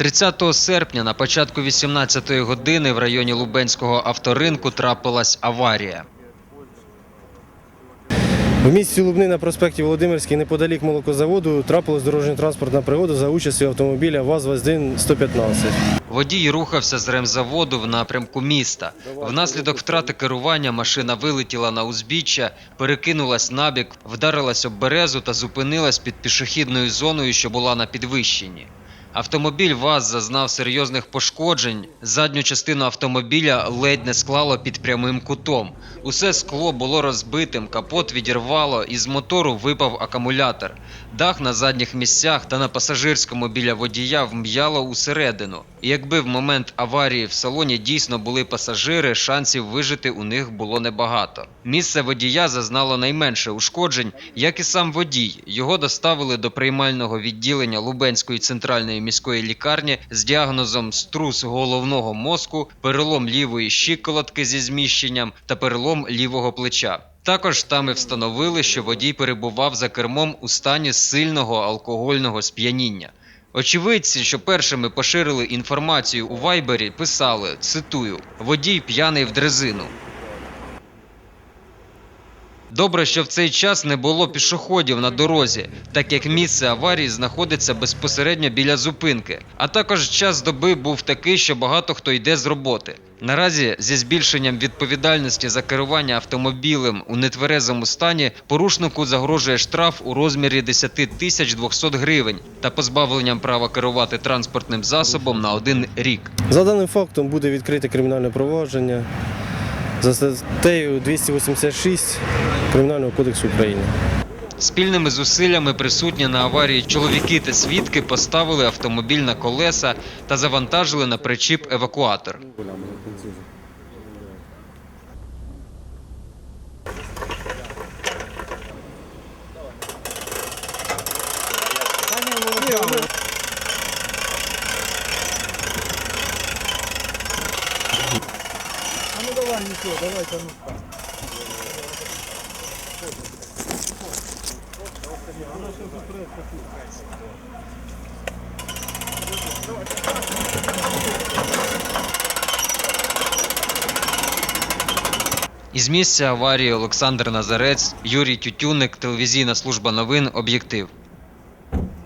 30 серпня на початку 18-ї години в районі Лубенського авторинку трапилась аварія. В місті Лубни на проспекті Володимирський неподалік молокозаводу трапилась дорожньо-транспортна пригода за участю автомобіля ВАЗ-21-115. Водій рухався з ремзаводу в напрямку міста. Внаслідок втрати керування машина вилетіла на узбіччя, перекинулась набік, вдарилась об березу та зупинилась під пішохідною зоною, що була на підвищенні. Автомобіль ВАЗ зазнав серйозних пошкоджень. Задню частину автомобіля ледь не склало під прямим кутом. Усе скло було розбитим, капот відірвало, із мотору випав акумулятор. Дах на задніх місцях та на пасажирському біля водія вм'яло усередину. І якби в момент аварії в салоні дійсно були пасажири, шансів вижити у них було небагато. Місце водія зазнало найменше ушкоджень, як і сам водій. Його доставили до приймального відділення Лубенської центральної міської лікарні з діагнозом струс головного мозку, перелом лівої щиколотки зі зміщенням та перелом лівого плеча. Також там і встановили, що водій перебував за кермом у стані сильного алкогольного сп'яніння. Очевидці, що першими поширили інформацію у Вайбері, писали, цитую, водій п'яний в дрезину. Добре, що в цей час не було пішоходів на дорозі, так як місце аварії знаходиться безпосередньо біля зупинки. А також час доби був такий, що багато хто йде з роботи. Наразі зі збільшенням відповідальності за керування автомобілем у нетверезому стані порушнику загрожує штраф у розмірі 10 тисяч 200 гривень та позбавленням права керувати транспортним засобом на один рік. За даним фактом буде відкрите кримінальне провадження за статтею 286 Кримінального кодексу України. Спільними зусиллями присутні на аварії чоловіки та свідки поставили автомобіль на колеса та завантажили на причіп евакуатор. Із місця аварії Олександр Назарець, Юрій Тютюник, телевізійна служба новин, об'єктив.